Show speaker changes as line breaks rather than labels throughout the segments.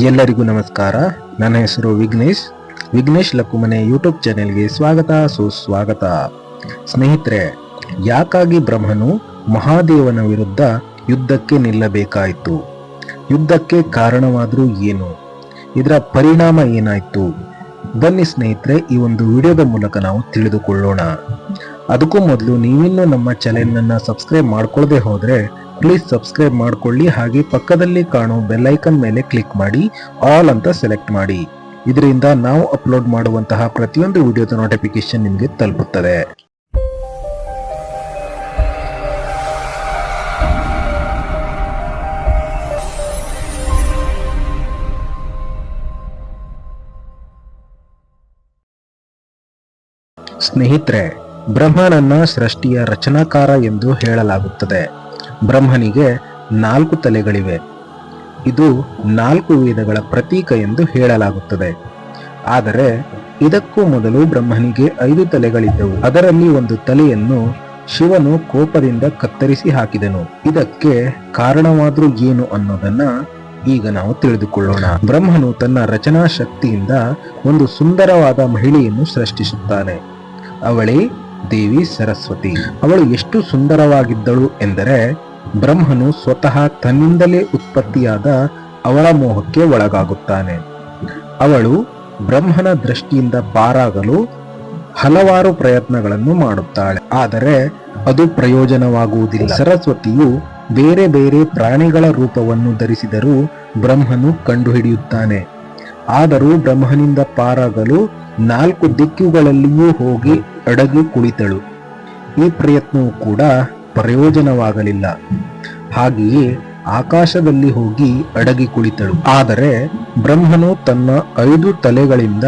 ಎಲ್ಲರಿಗೂ ನಮಸ್ಕಾರ. ನನ್ನ ಹೆಸರು ವಿಘ್ನೇಶ್. ವಿಘ್ನೇಶ್ ಲಕ್ಕುಮನೆ ಯೂಟ್ಯೂಬ್ ಚಾನೆಲ್ಗೆ ಸ್ವಾಗತ, ಸುಸ್ವಾಗತ. ಸ್ನೇಹಿತರೆ, ಯಾಕಾಗಿ ಬ್ರಹ್ಮನು ಮಹಾದೇವನ ವಿರುದ್ಧ ಯುದ್ಧಕ್ಕೆ ನಿಲ್ಲಬೇಕಾಯಿತು? ಯುದ್ಧಕ್ಕೆ ಕಾರಣವಾದರೂ ಏನು? ಇದರ ಪರಿಣಾಮ ಏನಾಯಿತು? ಬನ್ನಿ ಸ್ನೇಹಿತರೆ, ಈ ಒಂದು ವಿಡಿಯೋದ ಮೂಲಕ ನಾವು ತಿಳಿದುಕೊಳ್ಳೋಣ. ಅದಕ್ಕೂ ಮೊದಲು ನೀವಿನ್ನೂ ನಮ್ಮ ಚಾನೆಲ್ನನ್ನು ಸಬ್ಸ್ಕ್ರೈಬ್ ಮಾಡ್ಕೊಳ್ಳದೆ ಹೋದರೆ ಪ್ಲೀಸ್ ಸಬ್ಸ್ಕ್ರೈಬ್ ಮಾಡ್ಕೊಳ್ಳಿ. ಹಾಗೆ ಪಕ್ಕದಲ್ಲಿ ಕಾಣೋ ಬೆಲ್ಲೈಕನ್ ಮೇಲೆ ಕ್ಲಿಕ್ ಮಾಡಿ. ಆಲ್ ಅಂತ ಸೆಲೆಕ್ಟ್ ಮಾಡಿ. ಇದರಿಂದ ನಾವು ಅಪ್ಲೋಡ್ ಮಾಡುವಂತಹ ಪ್ರತಿಯೊಂದು ವಿಡಿಯೋದ ನೋಟಿಫಿಕೇಶನ್ ನಿಮಗೆ ತಲುಪುತ್ತದೆ. ಸ್ನೇಹಿತರೆ ಬ್ರಹ್ಮನನ್ನ ಸೃಷ್ಟಿಯ ರಚನಾಕಾರ ಎಂದು ಹೇಳಲಾಗುತ್ತದೆ. ಬ್ರಹ್ಮನಿಗೆ ನಾಲ್ಕು ತಲೆಗಳಿವೆ. ಇದು ನಾಲ್ಕು ವೇದಗಳ ಪ್ರತೀಕ ಎಂದು ಹೇಳಲಾಗುತ್ತದೆ. ಆದರೆ ಇದಕ್ಕೂ ಮೊದಲು ಬ್ರಹ್ಮನಿಗೆ ಐದು ತಲೆಗಳಿದ್ದವು. ಅದರಲ್ಲಿ ಒಂದು ತಲೆಯನ್ನು ಶಿವನು ಕೋಪದಿಂದ ಕತ್ತರಿಸಿ ಹಾಕಿದನು. ಇದಕ್ಕೆ ಕಾರಣವಾದರೂ ಏನು ಅನ್ನೋದನ್ನ ಈಗ ನಾವು ತಿಳಿದುಕೊಳ್ಳೋಣ. ಬ್ರಹ್ಮನು ತನ್ನ ರಚನಾ ಶಕ್ತಿಯಿಂದ ಒಂದು ಸುಂದರವಾದ ಮಹಿಳೆಯನ್ನು ಸೃಷ್ಟಿಸುತ್ತಾನೆ. ಅವಳೇ ದೇವಿ ಸರಸ್ವತಿ. ಅವಳು ಎಷ್ಟು ಸುಂದರವಾಗಿದ್ದಳು ಎಂದರೆ ಬ್ರಹ್ಮನು ಸ್ವತಃ ತನ್ನಿಂದಲೇ ಉತ್ಪತ್ತಿಯಾದ ಅವಳ ಮೋಹಕ್ಕೆ ಒಳಗಾಗುತ್ತಾನೆ. ಅವಳು ಬ್ರಹ್ಮನ ದೃಷ್ಟಿಯಿಂದ ಪಾರಾಗಲು ಹಲವಾರು ಪ್ರಯತ್ನಗಳನ್ನು ಮಾಡುತ್ತಾಳೆ. ಆದರೆ ಅದು ಪ್ರಯೋಜನವಾಗುವುದಿಲ್ಲ. ಸರಸ್ವತಿಯು ಬೇರೆ ಬೇರೆ ಪ್ರಾಣಿಗಳ ರೂಪವನ್ನು ಧರಿಸಿದರೂ ಬ್ರಹ್ಮನು ಕಂಡುಹಿಡಿಯುತ್ತಾನೆ. ಆದರೂ ಬ್ರಹ್ಮನಿಂದ ಪಾರಾಗಲು ನಾಲ್ಕು ದಿಕ್ಕುಗಳಲ್ಲಿಯೂ ಹೋಗಿ ಅಡಗಿ ಕುಳಿತಳು. ಈ ಪ್ರಯತ್ನವು ಕೂಡ ಪ್ರಯೋಜನವಾಗಲಿಲ್ಲ. ಹಾಗೆಯೇ ಆಕಾಶದಲ್ಲಿ ಹೋಗಿ ಅಡಗಿ ಕುಳಿತಳು. ಆದರೆ ಬ್ರಹ್ಮನು ತನ್ನ ಐದು ತಲೆಗಳಿಂದ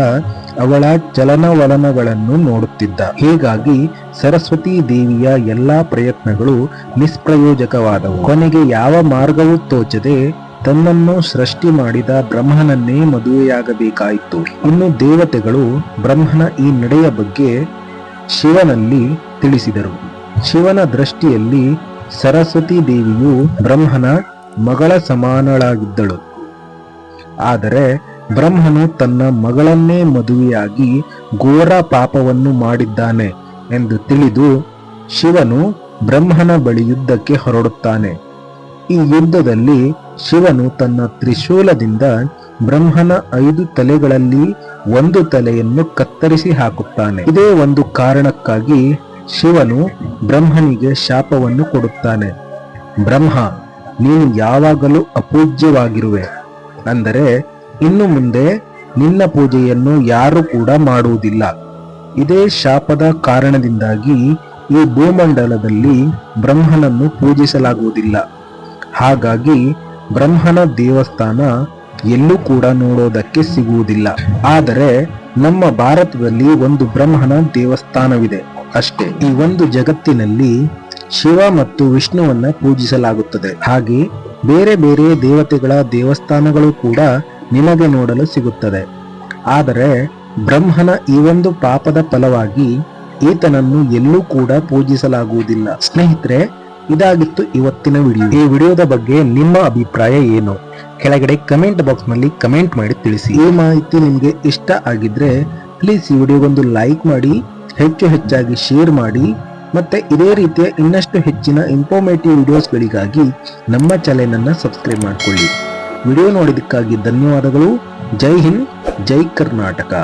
ಅವಳ ಚಲನವಲನಗಳನ್ನು ನೋಡುತ್ತಿದ್ದ. ಹೀಗಾಗಿ ಸರಸ್ವತಿ ದೇವಿಯ ಎಲ್ಲಾ ಪ್ರಯತ್ನಗಳು ನಿಷ್ಪ್ರಯೋಜಕವಾದವು. ಕೊನೆಗೆ ಯಾವ ಮಾರ್ಗವೂ ತೋಚದೆ ತನ್ನನ್ನು ಸೃಷ್ಟಿ ಮಾಡಿದ ಬ್ರಹ್ಮನನ್ನೇ ಮದುವೆಯಾಗಬೇಕಾಯಿತು. ಇನ್ನು ದೇವತೆಗಳು ಬ್ರಹ್ಮನ ಈ ನಡೆಯ ಬಗ್ಗೆ ಶಿವನಲ್ಲಿ ತಿಳಿಸಿದರು. ಶಿವನ ದೃಷ್ಟಿಯಲ್ಲಿ ಸರಸ್ವತಿ ದೇವಿಯು ಬ್ರಹ್ಮನ ಮಗಳ ಸಮಾನಳಾಗಿದ್ದಳು. ಆದರೆ ಬ್ರಹ್ಮನು ತನ್ನ ಮಗಳನ್ನೇ ಮದುವೆಯಾಗಿ ಘೋರ ಪಾಪವನ್ನು ಮಾಡಿದ್ದಾನೆ ಎಂದು ತಿಳಿದು ಶಿವನು ಬ್ರಹ್ಮನ ಬಳಿ ಯುದ್ಧಕ್ಕೆ ಹೊರಡುತ್ತಾನೆ. ಈ ಯುದ್ಧದಲ್ಲಿ ಶಿವನು ತನ್ನ ತ್ರಿಶೂಲದಿಂದ ಬ್ರಹ್ಮನ ಐದು ತಲೆಗಳಲ್ಲಿ ಒಂದು ತಲೆಯನ್ನು ಕತ್ತರಿಸಿ ಹಾಕುತ್ತಾನೆ. ಇದೇ ಒಂದು ಕಾರಣಕ್ಕಾಗಿ ಶಿವನು ಬ್ರಹ್ಮನಿಗೆ ಶಾಪವನ್ನು ಕೊಡುತ್ತಾನೆ. ಬ್ರಹ್ಮ, ನೀನು ಯಾವಾಗಲೂ ಅಪೂಜ್ಯವಾಗಿರುವೆ. ಅಂದರೆ, ಇನ್ನು ಮುಂದೆ ನಿನ್ನ ಪೂಜೆಯನ್ನು ಯಾರು ಕೂಡ ಮಾಡುವುದಿಲ್ಲ. ಇದೇ ಶಾಪದ ಕಾರಣದಿಂದಾಗಿ ಈ ಭೂಮಂಡಲದಲ್ಲಿ ಬ್ರಹ್ಮನನ್ನು ಪೂಜಿಸಲಾಗುವುದಿಲ್ಲ. ಹಾಗಾಗಿ ಬ್ರಹ್ಮನ ದೇವಸ್ಥಾನ ಎಲ್ಲೂ ಕೂಡ ನೋಡೋದಕ್ಕೆ ಸಿಗುವುದಿಲ್ಲ. ಆದರೆ ನಮ್ಮ ಭಾರತದಲ್ಲಿ ಒಂದು ಬ್ರಹ್ಮನ ದೇವಸ್ಥಾನವಿದೆ. ಅಷ್ಟೇ. ಈ ಒಂದು ಜಗತ್ತಿನಲ್ಲಿ ಶಿವ ಮತ್ತು ವಿಷ್ಣುವನ್ನ ಪೂಜಿಸಲಾಗುತ್ತದೆ. ಹಾಗೆ ಬೇರೆ ಬೇರೆ ದೇವತೆಗಳ ದೇವಸ್ಥಾನಗಳು ಕೂಡ ನಿಮಗೆ ನೋಡಲು ಸಿಗುತ್ತದೆ. ಆದರೆ ಬ್ರಹ್ಮನ ಈ ಒಂದು ಪಾಪದ ಫಲವಾಗಿ ಈತನನ್ನು ಎಲ್ಲೂ ಕೂಡ ಪೂಜಿಸಲಾಗುವುದಿಲ್ಲ. ಸ್ನೇಹಿತರೆ, ಇದಾಗಿತ್ತು ಇವತ್ತಿನ ವಿಡಿಯೋ. ಈ ವಿಡಿಯೋದ ಬಗ್ಗೆ ನಿಮ್ಮ ಅಭಿಪ್ರಾಯ ಏನು? ಕೆಳಗಡೆ ಕಮೆಂಟ್ ಬಾಕ್ಸ್ನಲ್ಲಿ ಕಮೆಂಟ್ ಮಾಡಿ ತಿಳಿಸಿ. ಈ ಮಾಹಿತಿ ನಿಮಗೆ ಇಷ್ಟ ಆಗಿದ್ರೆ, ಪ್ಲೀಸ್ ಈ ವಿಡಿಯೋಗೊಂದು ಲೈಕ್ ಮಾಡಿ ಹೆಚ್ಚು ಹೆಚ್ಚಾಗಿ ಶೇರ್ ಮಾಡಿ ಮತ್ತೆ ಇದೇ ರೀತಿಯ ಇನ್ನಷ್ಟು ಹೆಚ್ಚಿನ ಇನ್ಫಾರ್ಮೇಟಿವ್ ವಿಡಿಯೋಸ್ಗಳಿಗಾಗಿ ನಮ್ಮ ಚಾನೆಲ್ ಅನ್ನ ಸಬ್ಸ್ಕ್ರೈಬ್ ಮಾಡಿಕೊಳ್ಳಿ. ವಿಡಿಯೋ ನೋಡಿದ್ದಕ್ಕಾಗಿ ಧನ್ಯವಾದಗಳು. ಜೈ ಹಿಂದ್, ಜೈ ಕರ್ನಾಟಕ.